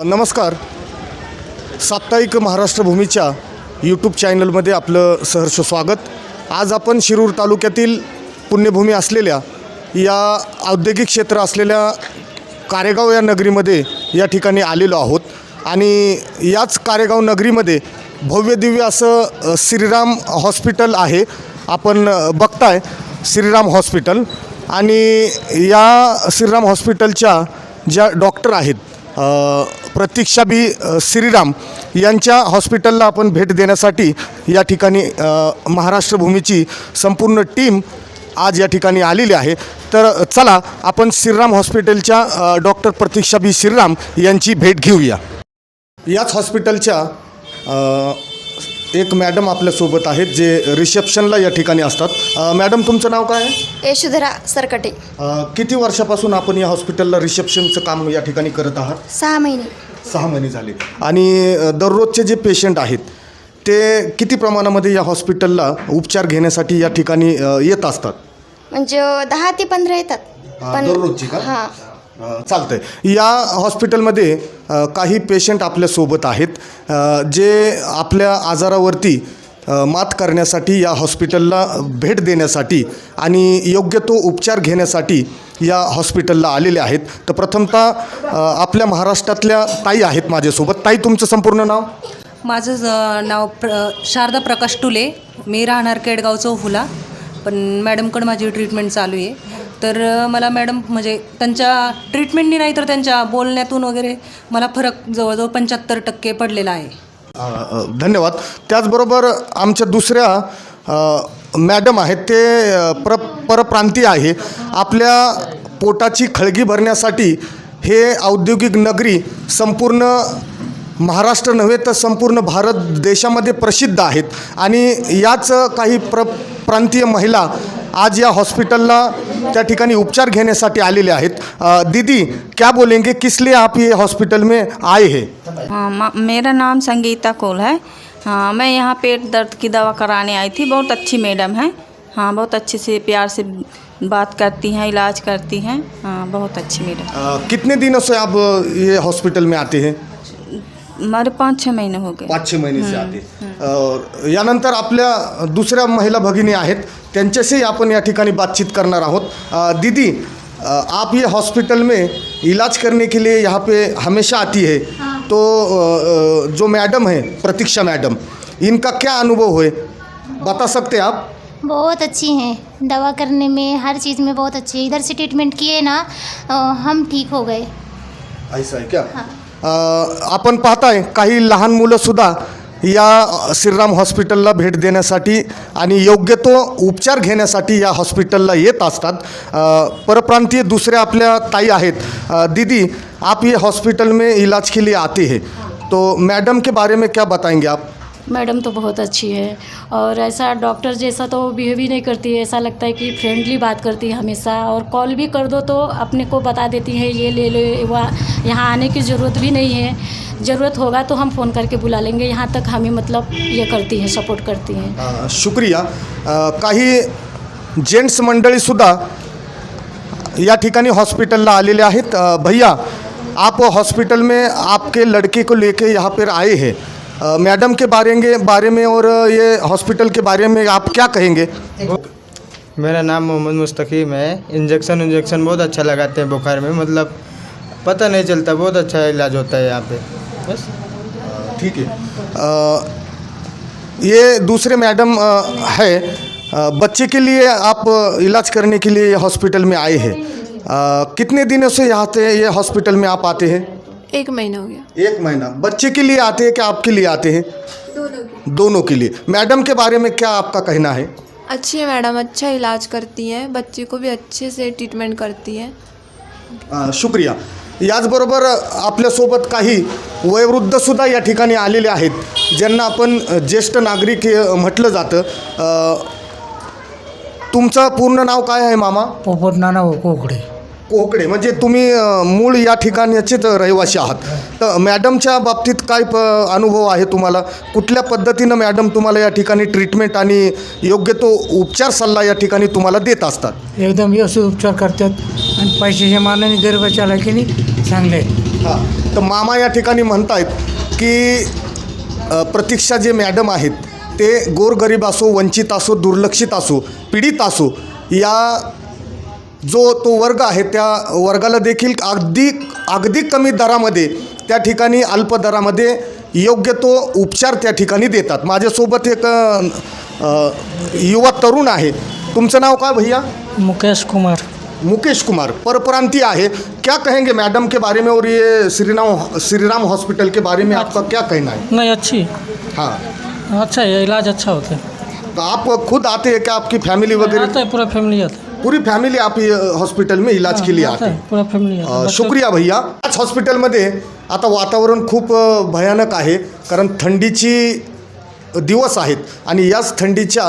नमस्कार. साप्ताहिक महाराष्ट्र भूमीच्या यूट्यूब चॅनलमध्ये आपलं सहर्ष स्वागत. आज आपण शिरूर तालुक्यातील पुण्यभूमी असलेल्या या औद्योगिक क्षेत्र असलेल्या कारेगाव या नगरीमध्ये या ठिकाणी आलेलो आहोत. आणि याच कारेगाव नगरीमध्ये भव्य दिव्य असं श्रीराम हॉस्पिटल आहे. आपण बघताय श्रीराम हॉस्पिटल. आणि या श्रीराम हॉस्पिटलच्या ज्या डॉक्टर आहेत प्रतीक्षा प्रतीक्षाबी श्रीराम यांच्या हॉस्पिटलला आपण भेट देण्यासाठी या ठिकाणी महाराष्ट्रभूमीची महाराष्ट्र भूमीची संपूर्ण टीम आज या ठिकाणी आलेली आहे. तर चला आपण श्रीराम हॉस्पिटलच्या डॉक्टर डॉक्टर प्रतीक्षाबी श्रीराम यांची भेट घेऊया. याच हॉस्पिटलच्या एक मॅडम आपल्यासोबत आहेत जे रिसेप्शनला या ठिकाणी असतात. अ, मॅडम तुमचं नाव काय आहे? यशोधरा सरकटे. अ, किती वर्षापासून आपण या हॉस्पिटलला रिसेप्शनचं काम या ठिकाणी करत आहात? सहा महिने. सहा महिने झाले. आणि अ, दररोजचे जे पेशंट आहेत ते किती प्रमाणामध्ये या हॉस्पिटलला उपचार घेण्यासाठी या ठिकाणी अ, येत असतात? म्हणजे दहा ते पंधरा येतात. हा, दररोजची का? हां. चालतं आहे या हॉस्पिटलमध्ये काही पेशंट आपल्यासोबत आहेत. जे आपल्या आजारावरती मात करण्यासाठी या हॉस्पिटलला भेट देण्यासाठी आणि योग्य तो उपचार घेण्यासाठी या हॉस्पिटलला आलेले आहेत. तर प्रथमतः आपल्या महाराष्ट्रातल्या ताई आहेत माझ्यासोबत. ताई तुमचं संपूर्ण नाव? माझं नाव प्र शारदा प्रकाश टुले. मी राहणार केडगाव चौफुला पण मॅडमकडं माझी ट्रीटमेंट चालू आहे. तर मला मॅडम म्हणजे त्यांच्या ट्रीटमेंटनी नाही तर त्यांच्या बोलण्यातून वगैरे मला फरक जवळजवळ पंच्याहत्तर टक्के पडलेला आहे. धन्यवाद. त्याचबरोबर आमच्या दुसऱ्या मॅडम आहेत ते प्र पर परप्रांतीय आहे. आपल्या पोटाची खळगी भरण्यासाठी हे औद्योगिक नगरी संपूर्ण महाराष्ट्र नव्हे तर संपूर्ण भारत देशामध्ये प्रसिद्ध आहेत. आणि याच काही प्र प्रांतीय महिला आज या हॉस्पिटलला त्या ठिकाणी उपचार घेण्यासाठी आलेले आहेत. दीदी क्या बोलेंगे? किस लिए आप ये हॉस्पिटल में आए हैं? हाँ मेरा नाम संगीता कोल है। हाँ मैं यहाँ पेट दर्द की दवा कराने आई थी। बहुत अच्छी मैडम है। हाँ बहुत अच्छे से प्यार से बात करती हैं इलाज करती हैं। हाँ बहुत अच्छी मैडम। कितने दिनों से आप ये हॉस्पिटल में आते हैं? हमारे पाँच छः महीने हो गए। पाच छः महिने से आते और यानंतर आपल्या दुसऱ्या महिला भगिनी आहेत त्यांच्याशी आपण या ठिकाणी बातचीत करणार आहोत. अ, दीदी अ, आप ये हॉस्पिटल में इलाज करने के लिए यहाँ पे हमेशा आती है। तो अ, अ, जो मैडम है प्रतीक्षा मैडम इनका क्या अनुभव है? बता सकते हैं आप? बहुत अच्छी हैं। दवा करने में हर चीज़ में बहुत अच्छी है। इधर से ट्रीटमेंट किए ना अ, हम ठीक हो गए। ऐसा आहे क्या? आपण पाहताय काही लहान मुलंसुद्धा या श्रीराम हॉस्पिटलला भेट देण्यासाठी आणि योग्य तो उपचार घेण्यासाठी या हॉस्पिटलला येत असतात. परप्रांतीय दुसऱ्या आपल्या ताई आहेत. दीदी आप ये हॉस्पिटल में इलाज के लिए आते हैं. तो मैडम के बारे में क्या बताएंगे आप? मैडम तो बहुत अच्छी है और ऐसा डॉक्टर जैसा तो बिहेव ही नहीं करती है ऐसा लगता है कि फ्रेंडली बात करती है हमेशा और कॉल भी कर दो तो अपने को बता देती है ये ले लो वहाँ यहाँ आने की ज़रूरत भी नहीं है ज़रूरत होगा तो हम फ़ोन करके बुला लेंगे यहाँ तक हमें मतलब ये करती है सपोर्ट करती हैं. शुक्रिया। अ, काही जेंट्स मंडळीसुद्धा या ठिकाणी हॉस्पिटलला आलेले भैया आप हॉस्पिटल में आपके लड़के को लेके यहाँ पर आए हैं. मैडम के बारे में बारे में और ये हॉस्पिटल के बारे में आप क्या कहेंगे? मेरा नाम मोहम्मद मुस्तकीम है। इंजेक्शन इंजेक्शन बहुत अच्छा लगाते हैं बुखार में। मतलब पता नहीं चलता बहुत अच्छा इलाज होता है यहाँ पे। बस। ठीक है। अ, ये दूसरे मैडम है। अ, बच्चे के लिए आप इलाज करने के लिए हॉस्पिटल में आए हैं। कितने दिनों से यहाँ से ये हॉस्पिटल में आप आते हैं? एक महीना हो गया। एक महीना। बच्चे के लिए आते हैं कि आपके लिए आते हैं? दोनों दोनों के लिए। मैडम के बारे में क्या आपका कहना है? अच्छी है मैडम अच्छा इलाज करती हैं। बच्चे को भी अच्छे से ट्रीटमेंट करती हैं। अ, शुक्रिया। याचबरोबर आपल्यासोबत काही वयोवृद्धसुद्धा या ठिकाणी आलेले आहेत ज्यांना आपण ज्येष्ठ नागरिक म्हटलं जातं. अ, तुमचं पूर्ण नाव काय आहे मामा? पोपट नाना कोकडे कोकडे म्हणजे तुम्ही अ, मूळ या ठिकाणचेच रहिवासी आहात. तर मॅडमच्या बाबतीत काय प अनुभव आहे तुम्हाला? कुठल्या पद्धतीनं मॅडम तुम्हाला या ठिकाणी ट्रीटमेंट आणि योग्य तो उपचार सल्ला या ठिकाणी तुम्हाला देत असतात? एकदम व्यवस्थित उपचार करतात आणि पैशाच्या मानाने गरिबाच्या लायकीने चांगले आहेत. हा. तर मामा या ठिकाणी म्हणतायत की अ, प्रतीक्षा जे मॅडम आहेत ते गोरगरीब असो वंचित असो दुर्लक्षित असो पीडित असो या जो तो वर्ग आहे त्या वर्गाला देखील अगदी अगदी कमी दरामध्ये त्या ठिकाणी अल्प दरामध्ये योग्य तो उपचार त्या ठिकाणी देतात. माझ्यासोबत एक अ, युवा तरुण आहे. तुमचं नाव काय भैया? मुकेश कुमार. मुकेश कुमार. परप्रांतीय है क्या कहेंगे मैडम के बारे में और ये श्रीराम श्रीराम हॉस्पिटल के बारे में आपका क्या कहना है? नहीं अच्छी। हाँ। अच्छा है इलाज अच्छा होता है। तो आप खुद आते हैं क्या आपकी फैमिली वगैरह? आता है पूरा फैमिली आता है। पूरी फॅमिली आप हॉस्पिटल में इलाज के लिए आता है। पूरा फैमिली है। अ, शुक्रिया भैया। आज हॉस्पिटलमध्ये आता वातावरण खूप अ, भयानक आहे कारण थंडीची दिवस आहेत आणि याच थंडीच्या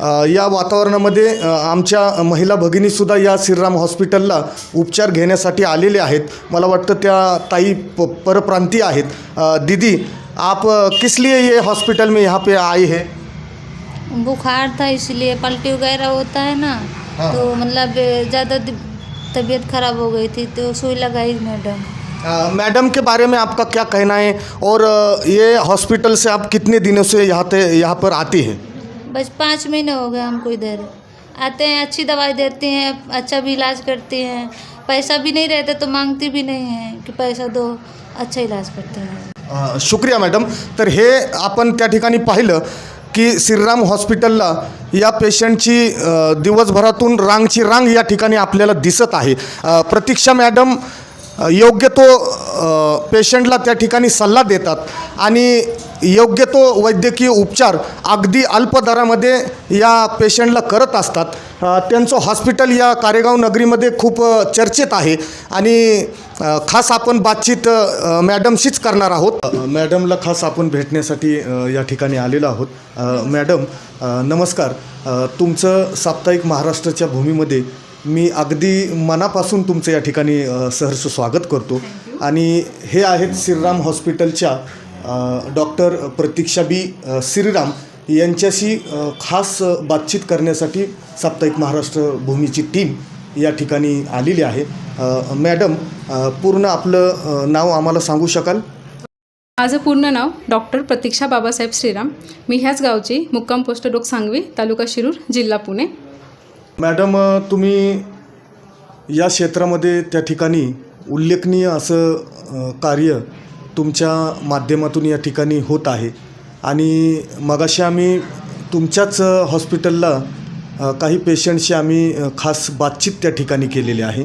अ, या वातावरणामध्ये अ, आमच्या महिला भगिनीसुद्धा या श्रीराम हॉस्पिटलला उपचार घेण्यासाठी आलेले आहेत. मला वाटतं त्या ताई प परप्रांतीय आहेत. अ, दीदी आप अ, किस लिए ये हॉस्पिटल में यहाँ पे आए हैं? बुखार था इसलिए पलटी वगैरह होता है ना। हाँ। तो मतलब ज़्यादा तबीयत खराब हो गई थी तो सुई लगाई मैडम। मैडम के बारे में आपका क्या कहना है? और ये हॉस्पिटल से आप कितने दिनों से यहाँ पे यहाँ पर आती हैं? बस पाँच महीने हो गए हमको इधर। आते हैं अच्छी दवाई देते हैं अच्छा भी इलाज करते हैं। पैसा भी नहीं रहता तो मांगती भी नहीं है कि पैसा दो अच्छा इलाज करते हैं। शुक्रिया मॅडम। तर हे आपण त्या ठिकाणी पाहिलं की श्रीराम हॉस्पिटलला या पेशंटची दिवसभरातून रांगची रांग या ठिकाणी आपल्याला दिसत आहे. प्रतीक्षा मॅडम योग्य तो पेशंटला त्या ठिकाणी सल्ला देतात. आणि योग्य तो वैद्यकीय उपचार अगदी अल्प दरामध्ये या पेशंटला करत असतात. त्यांचं हॉस्पिटल या कारेगाव नगरीमध्ये खूप चर्चेत आहे आणि खास आपण बातचीत मॅडमशीच करणार आहोत. मॅडमला खास आपण भेटण्यासाठी या ठिकाणी आलेलो आहोत. मॅडम नमस्कार. तुमचं साप्ताहिक महाराष्ट्राच्या भूमीमध्ये मी अगदी मनापासून तुमचं या ठिकाणी सहर्ष स्वागत करतो. आणि हे आहेत श्रीराम हॉस्पिटलच्या डॉक्टर प्रतीक्षा बी श्रीराम यांच्याशी खास बातचीत करण्यासाठी साप्ताहिक महाराष्ट्र भूमीची टीम या ठिकाणी आलेली आहे. मॅडम पूर्ण आपलं नाव आम्हाला सांगू शकाल? माझं पूर्ण नाव डॉक्टर प्रतीक्षा बाबासाहेब श्रीराम. मी ह्याच गावची मुक्काम पोस्ट डोक सांगवी तालुका शिरूर जिल्हा पुणे. मॅडम तुम्ही या क्षेत्रामध्ये त्या ठिकाणी उल्लेखनीय असं कार्य तुमच्या माध्यमातून या ठिकाणी होत आहे. आणि मगाशी आम्ही तुमच्याच हॉस्पिटलला काही पेशंटशी आम्ही खास बातचीत त्या ठिकाणी केलेली आहे.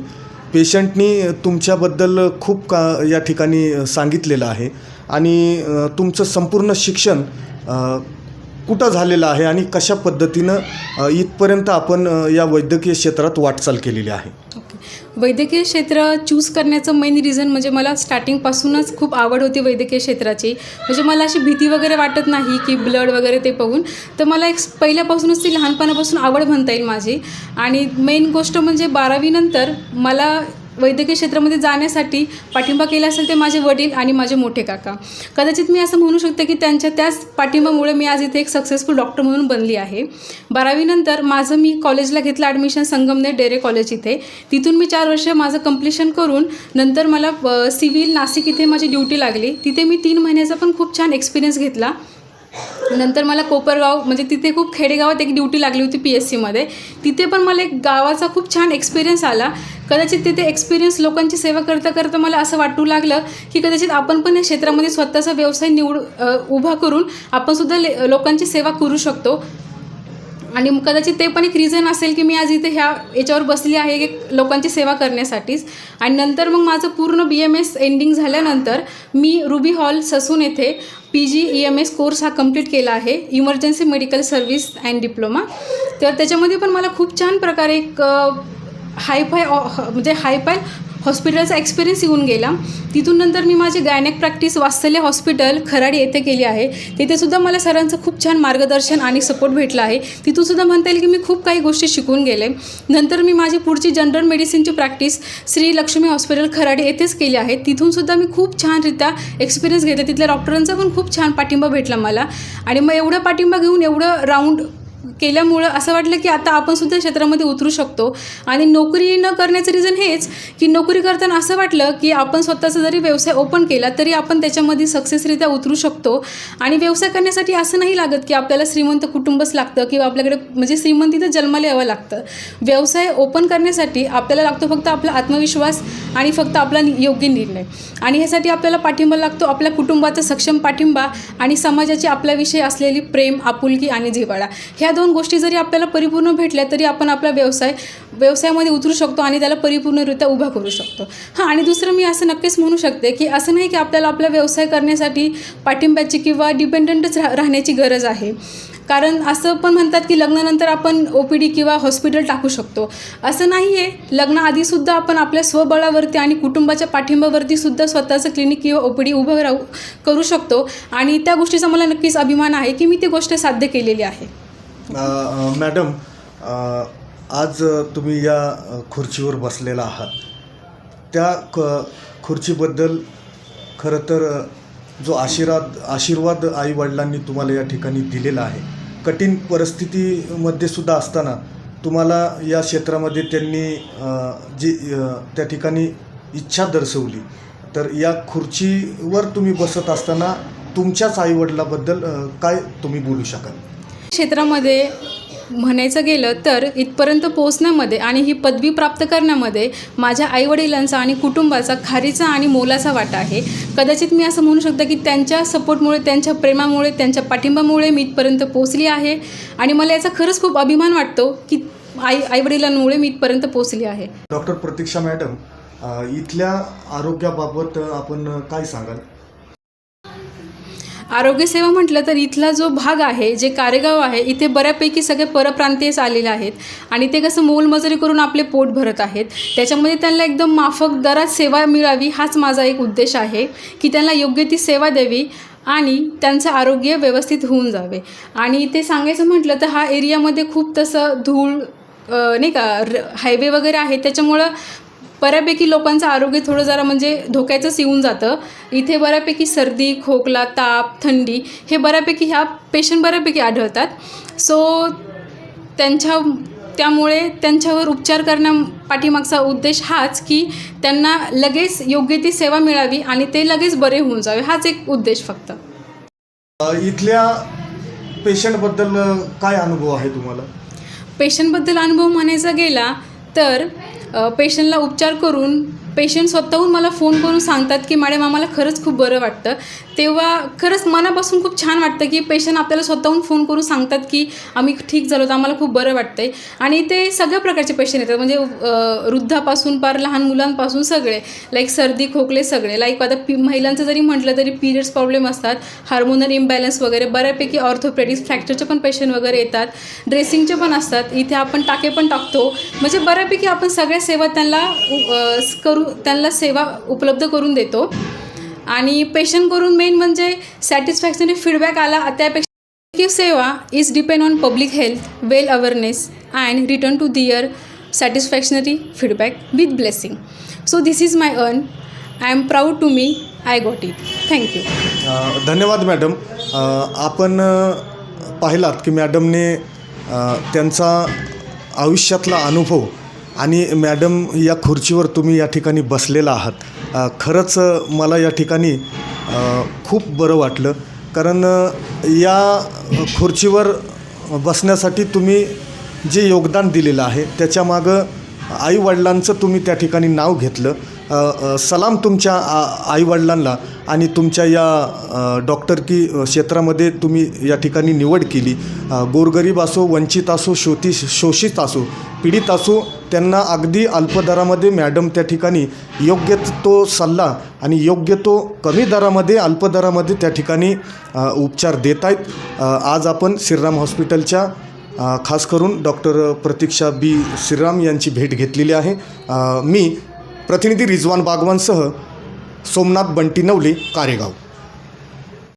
पेशंटनी तुमच्याबद्दल खूप का या ठिकाणी सांगितलेलं आहे. आणि तुमचं संपूर्ण शिक्षण कुठं झालेलं आहे आणि कशा पद्धतीनं इथपर्यंत आपण या वैद्यकीय क्षेत्रात वाटचाल केलेली आहे? वैद्यकीय क्षेत्र चूज करण्याचं मेन रिझन म्हणजे मला स्टार्टिंगपासूनच खूप आवड होती वैद्यकीय क्षेत्राची. म्हणजे मला अशी भीती वगैरे वाटत नाही की ब्लड वगैरे ते बघून तर मला एक पहिल्यापासूनच ती लहानपणापासून आवड म्हणता येईल माझी. आणि मेन गोष्ट म्हणजे बारावीनंतर मला वैद्यकीय क्षेत्रामध्ये जाण्यासाठी पाठिंबा केला असेल ते माझे वडील आणि माझे मोठे काका. कदाचित मी असं म्हणू शकते की त्यांच्या त्याच पाठिंबामुळे मी आज इथे एक सक्सेसफुल डॉक्टर म्हणून बनली आहे. बारावीनंतर माझं मी कॉलेजला घेतलं ॲडमिशन संगमनेर डेरे कॉलेज इथे. तिथून मी चार वर्ष माझं कंप्लिशन करून नंतर मला सिव्हिल नाशिक इथे माझी ड्युटी लागली. तिथे मी तीन महिन्याचा पण खूप छान एक्सपिरियन्स घेतला. नंतर मला कोपरगाव म्हणजे तिथे खूप खेडेगावात एक ड्युटी लागली होती पी एस सीमध्ये तिथे पण मला एक गावाचा खूप छान एक्सपिरियन्स आला. कदाचित तिथे एक्सपिरियन्स लोकांची सेवा करता करता मला असं वाटू लागलं की कदाचित आपण पण या क्षेत्रामध्ये स्वतःचा व्यवसाय निवड उभा करून आपणसुद्धा ले लोकांची सेवा करू शकतो. आणि कदाचित ते पण एक रिझन असेल की मी आज इथे ह्या याच्यावर बसली आहे एक लोकांची सेवा करण्यासाठीच. आणि नंतर मग माझं पूर्ण बी एम एस एंडिंग झाल्यानंतर मी रुबी हॉल ससून येथे P G E M S course हा कंप्लीट केला आहे emergency medical service and diploma तर त्याच्यामध्ये पण मला खूप छान प्रकारे एक हायफाय म्हणजे हायफाय हॉस्पिटलचा एक्सपिरियन्स येऊन गेला. तिथून नंतर मी माझी gynaec practice Vatsalya hospital Kharadi येथे केली आहे. तिथेसुद्धा मला सरांचं खूप छान मार्गदर्शन आणि सपोर्ट भेटला आहे. तिथूनसुद्धा म्हणता येईल की मी खूप काही गोष्टी शिकून गेले. नंतर मी माझी पुढची जनरल मेडिसिनची प्रॅक्टिस श्री लक्ष्मी हॉस्पिटल खराडी येथेच केली आहे. तिथूनसुद्धा मी खूप छानरित्या एक्सपिरियन्स घेतला. तिथल्या डॉक्टरांचा पण खूप छान पाठिंबा भेटला मला. आणि मग एवढा पाठिंबा घेऊन एवढं राऊंड केल्यामुळं असं वाटलं की आता आपण सुद्धा क्षेत्रामध्ये उतरू शकतो. आणि नोकरी न करण्याचं रिझन हेच की नोकरी करताना असं वाटलं की आपण स्वतःचा जरी व्यवसाय ओपन केला तरी आपण त्याच्यामध्ये सक्सेसरित्या उतरू शकतो. आणि व्यवसाय करण्यासाठी असं नाही लागत की आपल्याला श्रीमंत कुटुंबच लागतं किंवा आपल्याकडे म्हणजे श्रीमंतीचं जन्माला यावं लागतं. व्यवसाय ओपन करण्यासाठी आपल्याला लागतो फक्त आपला आत्मविश्वास आणि फक्त आपला नि- योग्य निर्णय. आणि ह्यासाठी आपल्याला पाठिंबा लागतो आपल्या कुटुंबाचा सक्षम पाठिंबा आणि समाजाची आपल्याविषयी असलेली प्रेम आपुलकी आणि जिवाळा ह्या दोन गोष्टी जरी आपल्याला परिपूर्ण भेटल्या तरी आपण आपला व्यवसाय व्यवसायामध्ये उतरू शकतो आणि त्याला परिपूर्णरित्या उभा करू शकतो. हां आणि दुसरं मी असं नक्कीच म्हणू शकते की असं नाही की आपल्याला आपला व्यवसाय करण्यासाठी पाठिंब्याची किंवा डिपेंडंटच रा राहण्याची गरज आहे. कारण असं पण म्हणतात की लग्नानंतर आपण ओ पी डी किंवा हॉस्पिटल टाकू शकतो. असं नाही आहे लग्नाआधीसुद्धा आपण आपल्या स्वबळावरती आणि कुटुंबाच्या पाठिंबावरती सुद्धा स्वतःचं क्लिनिक किंवा ओ पी डी उभं राहू करू शकतो. आणि त्या गोष्टीचा मला नक्कीच अभिमान आहे की मी ती गोष्ट साध्य केलेली आहे. मॅडम आज तुम्ही या खुर्चीवर बसलेला आहात. त्या क खुर्चीबद्दल खरं तर जो आशीर्वाद आशीर्वाद आईवडिलांनी तुम्हाला या ठिकाणी दिलेला आहे कठीण परिस्थितीमध्ये सुद्धा असताना तुम्हाला या क्षेत्रामध्ये त्यांनी जी त्या ठिकाणी इच्छा दर्शवली. तर या खुर्चीवर तुम्ही बसत असताना तुमच्याच आईवडिलाबद्दल काय तुम्ही बोलू शकाल? क्षेत्रामध्ये म्हणायचं गेलं तर इथपर्यंत पोहोचण्यामध्ये आणि ही पदवी प्राप्त करण्यामध्ये माझ्या आईवडिलांचा आणि कुटुंबाचा खारीचा आणि मोलाचा वाटा आहे. कदाचित मी असं म्हणू शकतो की त्यांच्या सपोर्टमुळे त्यांच्या प्रेमामुळे त्यांच्या पाठिंबामुळे मी इथपर्यंत पोहोचली आहे. आणि मला याचा खरंच खूप अभिमान वाटतो की आई आईवडिलांमुळे मी इथपर्यंत पोहोचली आहे. डॉक्टर प्रतीक्षा मॅडम इथल्या आरोग्याबाबत आपण काय सांगाल? आरोग्यसेवा म्हटलं तर इथला जो भाग आहे जे कारेगाव आहे इथे बऱ्यापैकी सगळे परप्रांतीयच आलेले आहेत. आणि ते कसं मोलमजुरी करून आपले पोट भरत आहेत. त्याच्यामध्ये त्यांना एकदम माफक दरात सेवा मिळावी हाच माझा एक उद्देश आहे की त्यांना योग्य ती सेवा द्यावी आणि त्यांचं आरोग्य व्यवस्थित होऊन जावे. आणि ते सांगायचं म्हटलं तर हा एरियामध्ये खूप तसं धूळ नाही का र हायवे वगैरे आहे. त्याच्यामुळं बऱ्यापैकी लोकांचं आरोग्य थोडं जरा म्हणजे धोक्याचंच येऊन जातं. इथे बऱ्यापैकी सर्दी खोकला ताप थंडी हे बऱ्यापैकी ह्या पेशंट बऱ्यापैकी आढळतात. सो त्यांच्या त्यामुळे त्यांच्यावर उपचार करण्या पाठीमागचा उद्देश हाच की त्यांना लगेच योग्य ती सेवा मिळावी आणि ते लगेच बरे होऊन जावे. हाच एक उद्देश फक्त. इथल्या पेशंटबद्दल काय अनुभव आहे तुम्हाला? पेशंटबद्दल अनुभव म्हणायचा गेला तर पेशंटला उपचार करून पेशंट स्वतःहून मला फोन करून सांगतात की मॅडम आम्हाला खरंच खूप बरं वाटतं. तेव्हा खरंच मनापासून खूप छान वाटतं की पेशंट आपल्याला स्वतःहून फोन करून सांगतात की आम्ही ठीक झालो तर आम्हाला खूप बरं वाटतं आहे आणि ते सगळ्या प्रकारचे पेशंट येतात म्हणजे वृद्धापासून पार लहान मुलांपासून सगळे लाईक सर्दी खोकले सगळे. लाईक आता पी महिलांचं जरी म्हटलं तरी पिरियड्स प्रॉब्लेम असतात. हार्मोनल इम्बॅलन्स वगैरे बऱ्यापैकी ऑर्थोपेडिक्स फ्रॅक्चरचे पण पेशंट वगैरे येतात. ड्रेसिंगचे पण असतात. इथे आपण टाके पण टाकतो. म्हणजे बऱ्यापैकी आपण सगळ्या सेवा त्यांना करू त्यांना सेवा उपलब्ध करून देतो. आणि पेशंटकडून मेन म्हणजे सॅटिस्फॅक्शनरी फीडबॅक आला त्यापेक्षा की सेवा is depend on public health well awareness and return to their satisfactionary feedback with blessing so this is my earn I am proud to me I got it thank you धन्यवाद madam. आपण पाहिलात की मॅडमने त्यांचा आयुष्यातला अनुभव आणि madam या खुर्चीवर तुम्ही या ठिकाणी बसलेला आहात. खरंच मला या ठिकाणी खूप बरं वाटलं. कारण या खुर्चीवर बसण्यासाठी तुम्ही जे योगदान दिलेलं आहे त्याच्यामागं आईवडिलांचं तुम्ही त्या ठिकाणी नाव घेतलं. सलाम तुमच्या आ आईवडिलांना आणि तुमच्या या डॉक्टर डॉक्टरकी क्षेत्रामध्ये तुम्ही या ठिकाणी निवड केली. गोरगरीब असो वंचित असो शोती शोषित असो पीडित असो त्यांना अगदी अल्पदरामध्ये मॅडम त्या ठिकाणी योग्य तो सल्ला आणि योग्य तो कमी दरामध्ये अल्पदरामध्ये त्या ठिकाणी उपचार देत आहेत आज आपण श्रीराम हॉस्पिटलच्या खास करून डॉक्टर प्रतीक्षा बी श्रीराम यांची भेट घेतलेली आहे. मी प्रतिनिधी रिजवान बागवानसह सोमनाथ बंटी नवले कारेगाव.